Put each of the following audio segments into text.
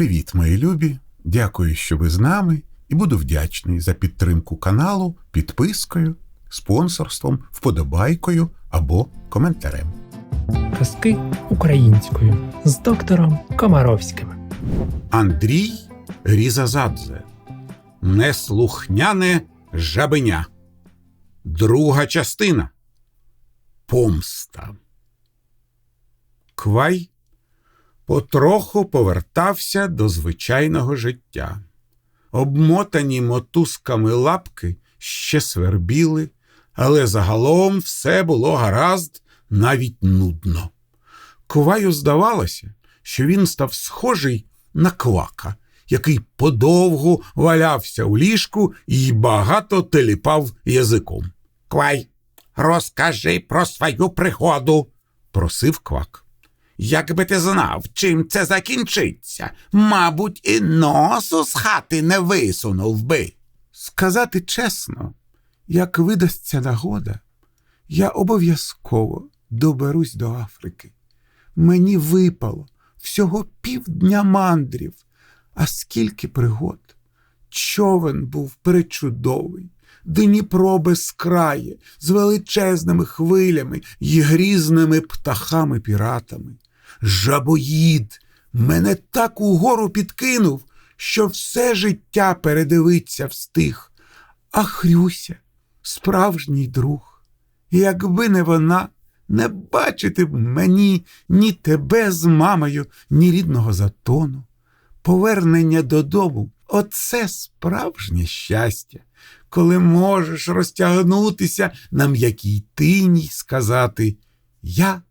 Привіт, мої любі! Дякую, що ви з нами, і буду вдячний за підтримку каналу підпискою, спонсорством, вподобайкою або коментарем. Казки українською з доктором Комаровським. Андрій Різазадзе. Неслухняне жабеня. Друга частина. Помста. Квай потроху повертався до звичайного життя. Обмотані мотузками лапки ще свербіли, але загалом все було гаразд, навіть нудно. Кваю здавалося, що він став схожий на квака, який подовгу валявся у ліжку і багато теліпав язиком. Квай, розкажи про свою пригоду, просив квак. Якби ти знав, чим це закінчиться, мабуть, і носу з хати не висунув би. Сказати чесно, як видасться нагода, я обов'язково доберусь до Африки. Мені випало всього півдня мандрів, а скільки пригод. Човен був причудовий, Дніпро безкрає, з величезними хвилями й грізними птахами-піратами. Жабоїд мене так угору підкинув, що все життя передивиться встиг. А Хрюся, справжній друг, якби не вона, не бачити б мені ні тебе з мамою, ні рідного затону. Повернення додому оце справжнє щастя, коли можеш розтягнутися на м'якій тині й сказати Я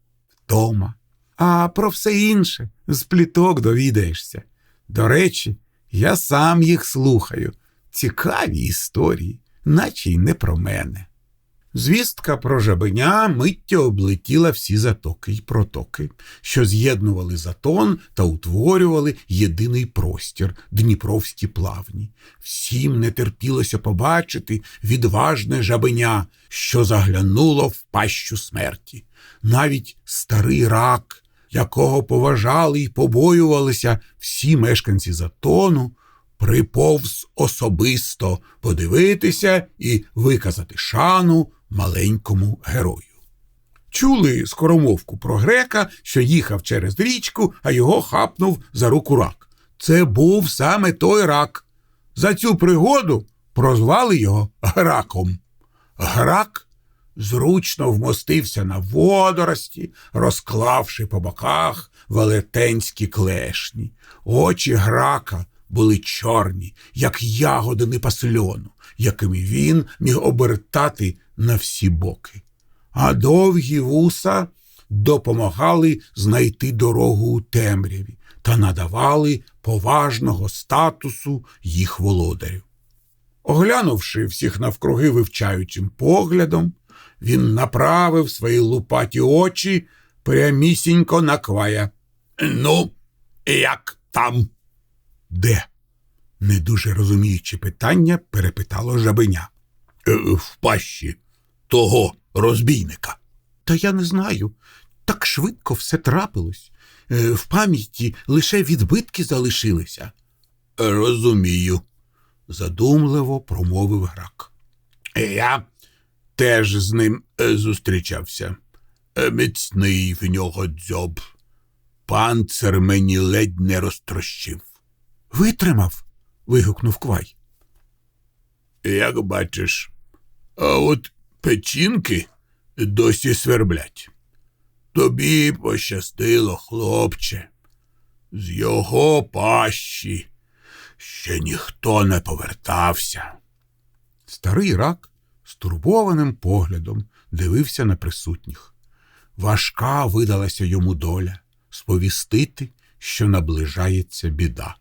вдома. А про все інше з пліток довідаєшся. До речі, я сам їх слухаю. Цікаві історії, наче й не про мене. Звістка про жабеня миттю облетіла всі затоки й протоки, що з'єднували затон та утворювали єдиний простір Дніпровські плавні. Всім не терпілося побачити відважне жабеня, що заглянуло в пащу смерті. Навіть старий рак, якого поважали й побоювалися всі мешканці затону, приповз особисто подивитися і виказати шану маленькому герою. Чули скоромовку про грека, що їхав через річку, а його хапнув за руку рак. Це був саме той рак. За цю пригоду прозвали його граком. Грак зручно вмостився на водорості, розклавши по боках велетенські клешні. Очі грака були чорні, як ягоди непасльону, якими він міг обертати на всі боки. А довгі вуса допомагали знайти дорогу у темряві та надавали поважного статусу їх володарю. Оглянувши всіх навкруги вивчаючим поглядом, він направив свої лупаті очі прямісінько на квая. Ну, як там? Де? Не дуже розуміючи питання, перепитало жабеня. «Е, В пащі того розбійника. Та я не знаю. Так швидко все трапилось. Е, В пам'яті лише відбитки залишилися. Розумію, задумливо промовив грак. Я теж з ним е, зустрічався. Е, Міцний в нього дзьоб. Панцир мені ледь не розтрощив. Витримав. вигукнув Квай. Як бачиш, а от печінки досі сверблять. Тобі пощастило, хлопче. З його пащі ще ніхто не повертався. Старий рак стурбованим поглядом дивився на присутніх. Важка видалася йому доля сповістити, що наближається біда.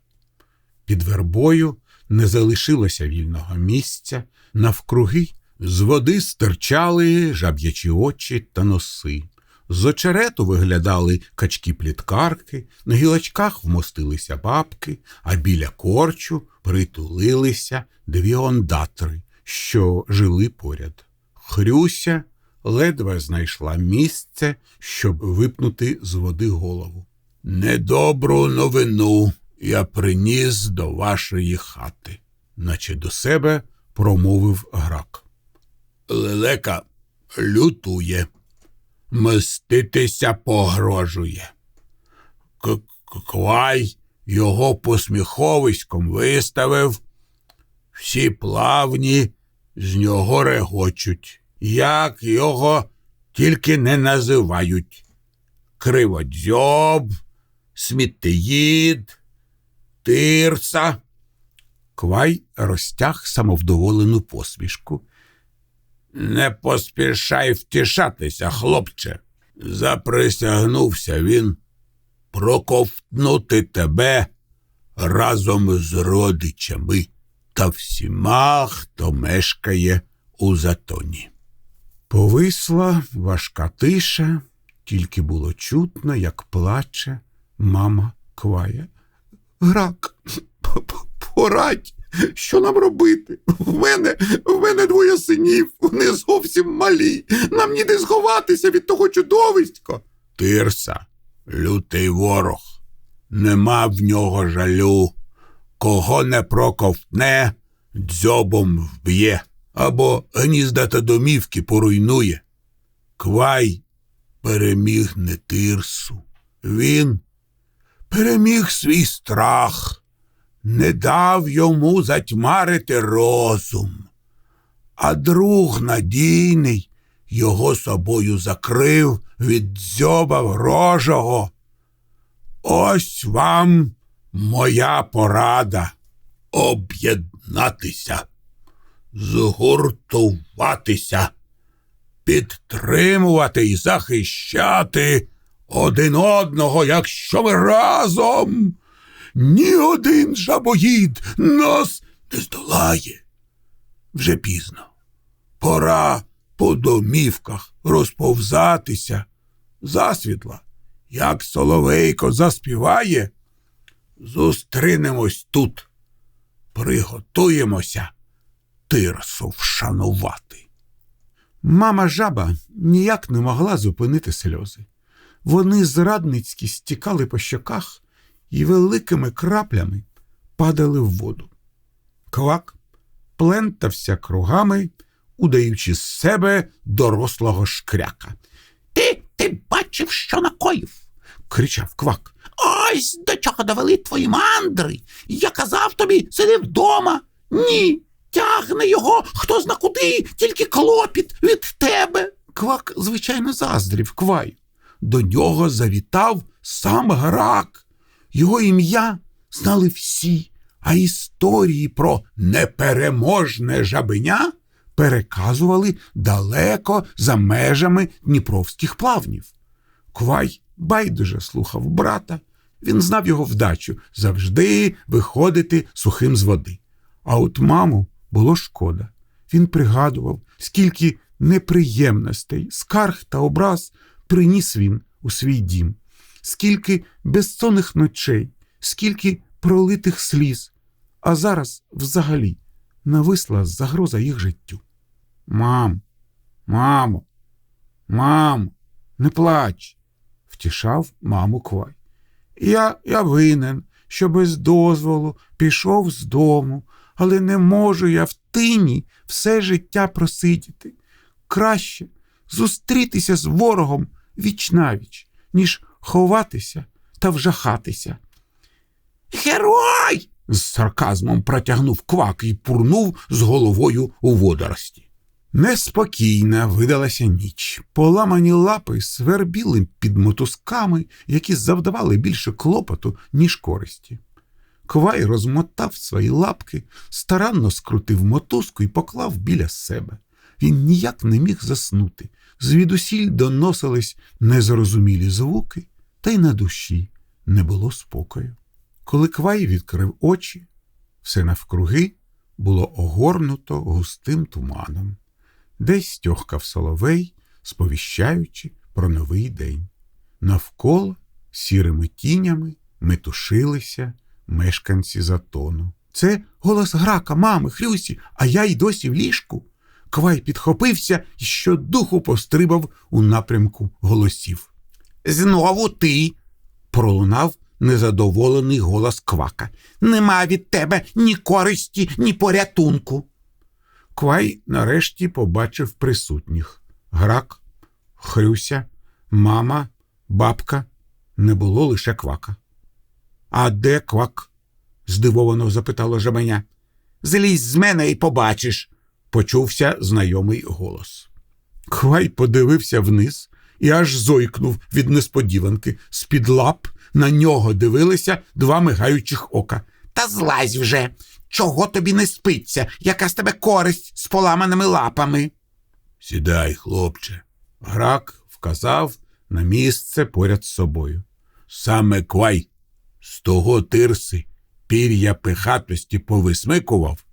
Під вербою не залишилося вільного місця, навкруги з води стирчали жаб'ячі очі та носи. З очерету виглядали качки-пліткарки, на гілочках вмостилися бабки, а біля корчу притулилися дві ондатри, що жили поряд. Хрюся ледве знайшла місце, щоб випнути з води голову. Недобру новину я приніс до вашої хати, наче до себе промовив грак. Лелека лютує, мститися погрожує. К- Квай його посміховиськом виставив, всі плавні з нього регочуть, як його тільки не називають. Криводзьоб, сміттеїд, тирса. Квай розтяг самовдоволену посмішку. Не поспішай втішатися, хлопче. Заприсягнувся він проковтнути тебе разом з родичами та всіма, хто мешкає у затоні. Повисла важка тиша, тільки було чутно, як плаче мама Квая. Грак, порадь, що нам робити? В мене, в мене двоє синів, вони зовсім малі. Нам ніде сховатися від того чудовиська. Тирса, лютий ворог, нема в нього жалю. Кого не проковтне, дзьобом вб'є або гнізда та домівки поруйнує. Квай переміг не тирсу. Він переміг свій страх, не дав йому затьмарити розум, а друг надійний його собою закрив від дзьоба ворожого. Ось вам моя порада об'єднатися, згуртуватися, підтримувати і захищати один одного, якщо ми разом. Ні один жабоїд нас не здолає. Вже пізно. Пора по домівках розповзатися. Засвітла, як соловейко заспіває, зустрінемось тут, приготуємося тирсу вшанувати. Мама жаба ніяк не могла зупинити сльози. Вони зрадницьки стікали по щоках і великими краплями падали в воду. Квак плентався кругами, удаючи з себе дорослого шкряка. Ти, ти бачив, що накоїв? кричав квак. Ось до чого довели твої мандри. Я казав тобі, сиди вдома. Ні, тягне його, хто зна куди, тільки клопіт від тебе. Квак, звичайно, заздрів кваю. До нього завітав сам грак. Його ім'я знали всі, а історії про непереможне жабеня переказували далеко за межами дніпровських плавнів. Квай байдуже слухав брата. Він знав його вдачу завжди виходити сухим з води. А от маму було шкода. Він пригадував, скільки неприємностей, скарг та образ приніс він у свій дім, скільки безсонних ночей, скільки пролитих сліз, а зараз взагалі нависла загроза їх життю. Мам, мамо, мамо, не плач, втішав маму Квай. Я, я винен, що без дозволу пішов з дому, але не можу я в тині все життя просидіти. Краще зустрітися з ворогом віч-навіч, ніж ховатися та вжахатися. Герой! З сарказмом протягнув квак і пурнув з головою у водорості. Неспокійна видалася ніч. Поламані лапи свербіли під мотузками, які завдавали більше клопоту, ніж користі. Квай розмотав свої лапки, старанно скрутив мотузку і поклав біля себе. Він ніяк не міг заснути. Звідусіль доносились незрозумілі звуки, та й на душі не було спокою. Коли Квай відкрив очі, все навкруги було огорнуто густим туманом. Десь тьохкав соловей, сповіщаючи про новий день. Навколо сірими тінями метушилися мешканці затону. Це голос грака, мами, Хрюсі, а я й досі в ліжку. Квай підхопився і щодуху пострибав у напрямку голосів. Знову ти. Пролунав незадоволений голос квака. Нема від тебе ні користі, ні порятунку. Квай нарешті побачив присутніх. Грак, Хрюся, мама, бабка. Не було лише квака. А де квак? здивовано запитало жабеня. Злізь з мене і побачиш. Почувся знайомий голос. Квай подивився вниз і аж зойкнув від несподіванки. З-під лап на нього дивилися два мигаючих ока. Та злазь вже. Чого тобі не спиться? Яка з тебе користь з поламаними лапами? Сідай, хлопче. Грак вказав на місце поряд з собою. Саме квай з того тирси пір'я пихатості повисмикував,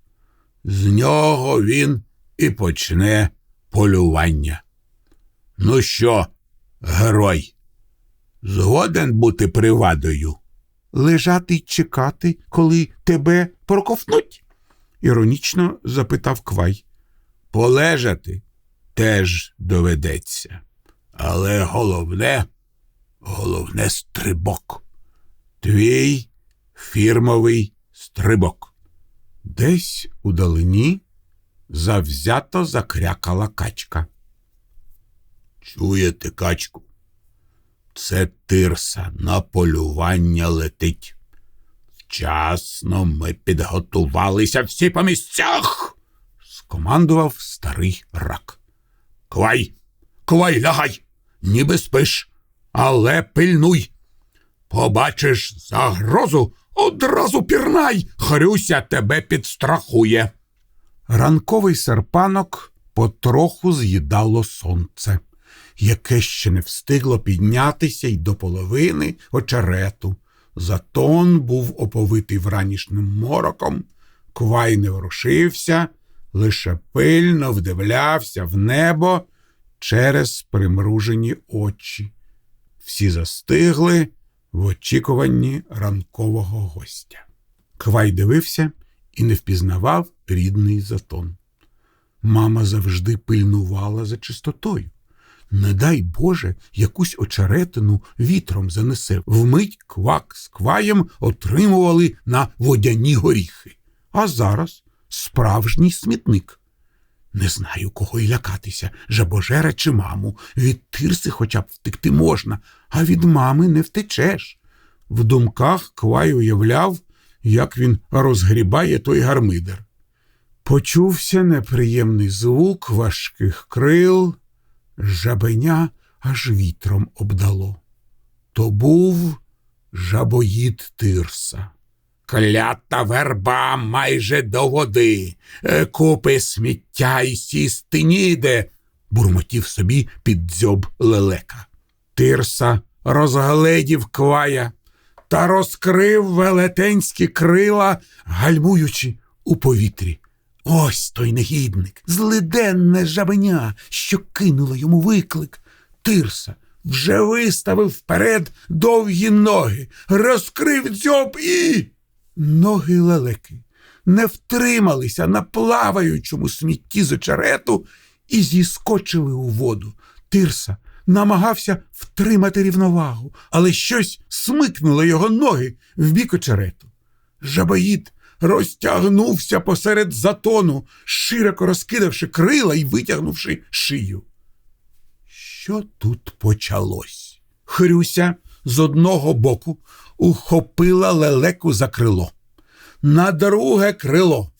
з нього він і почне полювання. Ну що, герой, згоден бути привадою? Лежати й чекати, коли тебе проковтнуть? іронічно запитав Квай. Полежати теж доведеться. Але головне, головне стрибок. Твій фірмовий стрибок. Десь у далині завзято закрякала качка. Чуєте, качку? Це тирса на полювання летить. Вчасно ми підготувалися всі по місцях, скомандував старий рак. Квай, квай, лягай, ніби спиш, але пильнуй. Побачиш загрозу, одразу пірнай, Хрюся тебе підстрахує. Ранковий серпанок потроху з'їдало сонце, яке ще не встигло піднятися й до половини очерету. Затон був оповитий вранішнім мороком, квай не ворушився, лише пильно вдивлявся в небо через примружені очі. Всі застигли в очікуванні ранкового гостя. Квай дивився і не впізнавав рідний затон. Мама завжди пильнувала за чистотою. Не дай Боже, якусь очеретину вітром занесе. Вмить квак з кваєм отримували на водяні горіхи. А зараз справжній смітник. Не знаю, кого й лякатися, жабожера чи маму. Від тирси хоча б втекти можна, а від мами не втечеш. В думках Квай уявляв, як він розгрібає той гармидер. Почувся неприємний звук важких крил, жабеня аж вітром обдало. То був жабоїд тирса. Клята верба майже до води, Е, купи сміття й сісти ніде, бурмотів собі під дзьоб лелека. Тирса розгледів квая та розкрив велетенські крила, гальмуючи у повітрі. Ось той негідник, злиденне жабеня, що кинуло йому виклик. Тирса вже виставив вперед довгі ноги, розкрив дзьоб і. Ноги лелеки не втрималися на плаваючому смітті з очерету і зіскочили у воду. Тирса намагався втримати рівновагу, але щось смикнуло його ноги в бік очерету. Жабоїд розтягнувся посеред затону, широко розкидавши крила і витягнувши шию. Що тут почалось? Хрюся з одного боку ухопила лелеку за крило. На друге крило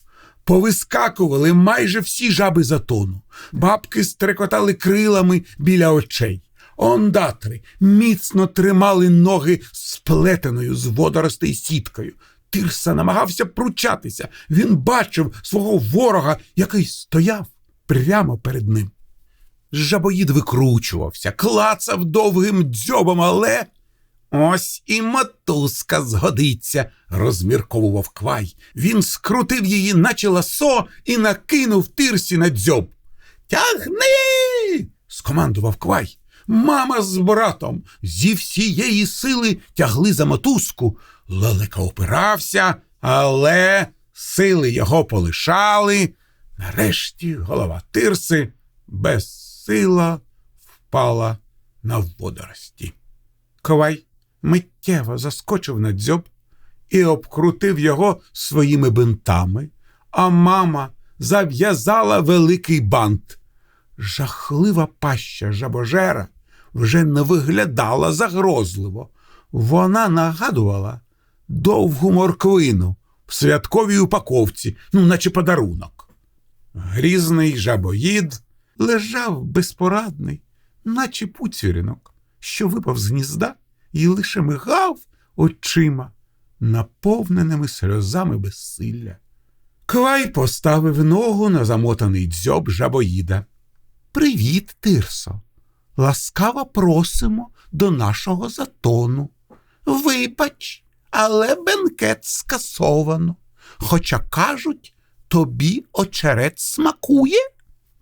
повискакували майже всі жаби затону. Бабки стрекотали крилами біля очей. Ондатри міцно тримали ноги сплетеною з водоростей сіткою. Тирса намагався пручатися. Він бачив свого ворога, який стояв прямо перед ним. Жабоїд викручувався, клацав довгим дзьобом, але ось і мотузка згодиться, розмірковував квай. Він скрутив її, наче ласо, і накинув тирсі на дзьоб. Тягни. скомандував квай. Мама з братом зі всієї сили тягли за мотузку. Лелека опирався, але сили його полишали. Нарешті голова тирси безсила впала на водорості. Ковай миттєво заскочив на дзьоб і обкрутив його своїми бинтами, а мама зав'язала великий бант. Жахлива паща жабожера вже не виглядала загрозливо. Вона нагадувала довгу морквину в святковій упаковці, ну, наче подарунок. Грізний жабоїд лежав безпорадний, наче пуцюрінок, що випав з гнізда і лише мигав очима, наповненими сльозами безсилля. Квай поставив ногу на замотаний дзьоб жабоїда. Привіт, Тирсо. Ласкаво просимо до нашого затону. Вибач, але бенкет скасовано. Хоча кажуть, тобі очерет смакує.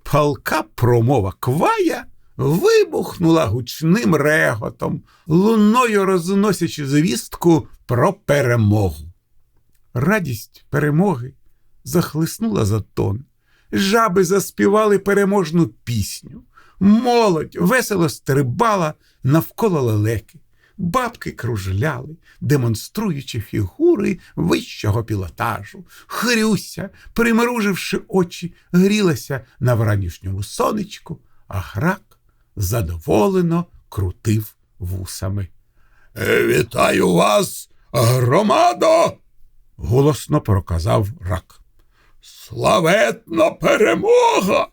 Палка промова квая вибухнула гучним реготом, луною розносячи звістку про перемогу. Радість перемоги захлиснула затон. Жаби заспівали переможну пісню. Молодь весело стрибала навколо лелеки. Бабки кружляли, демонструючи фігури вищого пілотажу. Хрюся, примруживши очі, грілася на вранішньому сонечку, а грак задоволено крутив вусами. Вітаю вас, громадо! голосно проказав рак. Славетна перемога!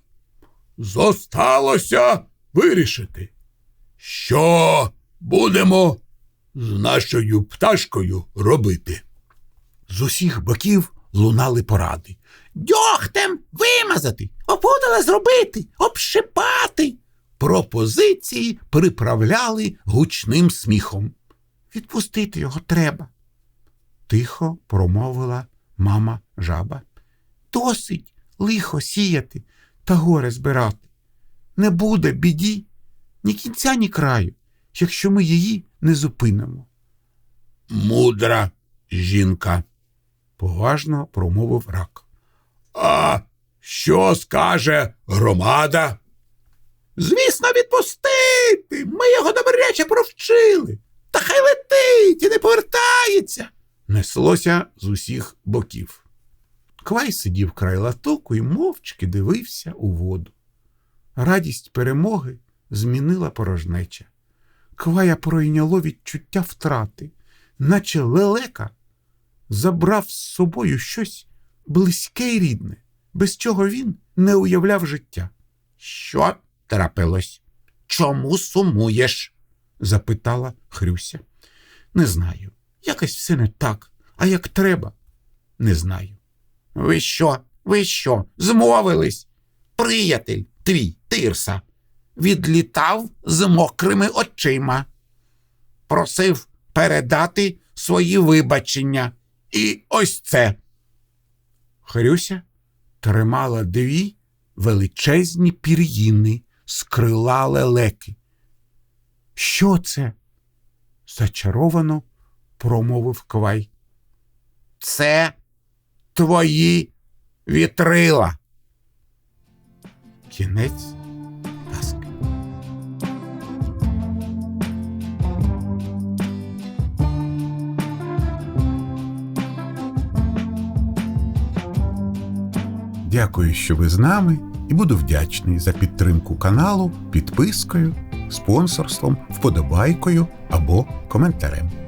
Зосталося вирішити, що будемо з нашою пташкою робити. З усіх боків лунали поради. Дьогтем вимазати, опудала зробити, обшипати. Пропозиції приправляли гучним сміхом. Відпустити його треба, тихо промовила мама жаба. Досить лихо сіяти та горе збирати. Не буде біді ні кінця, ні краю, якщо ми її не зупинимо. Мудра жінка, поважно промовив рак. А що скаже громада? Звісно, відпустити. Ми його добряче провчили. Та хай летить і не повертається. неслося з усіх боків. Квай сидів край латоку і мовчки дивився у воду. Радість перемоги змінила порожнеча. Квая пройняло відчуття втрати, наче лелека забрав з собою щось близьке й рідне, без чого він не уявляв життя. Що трапилось? Чому сумуєш? запитала Хрюся. Не знаю. Якось все не так, а як треба, не знаю. Ви що? Ви що? Змовились? Приятель твій Тирса відлітав з мокрими очима. Просив передати свої вибачення. І ось це. Хрюся тримала дві величезні пір'їни з крила лелеки. Що це? зачаровано промовив Квай. Це твої вітрила. Кінець казки. Дякую, що ви з нами, і буду вдячний за підтримку каналу підпискою, спонсорством, вподобайкою або коментарем.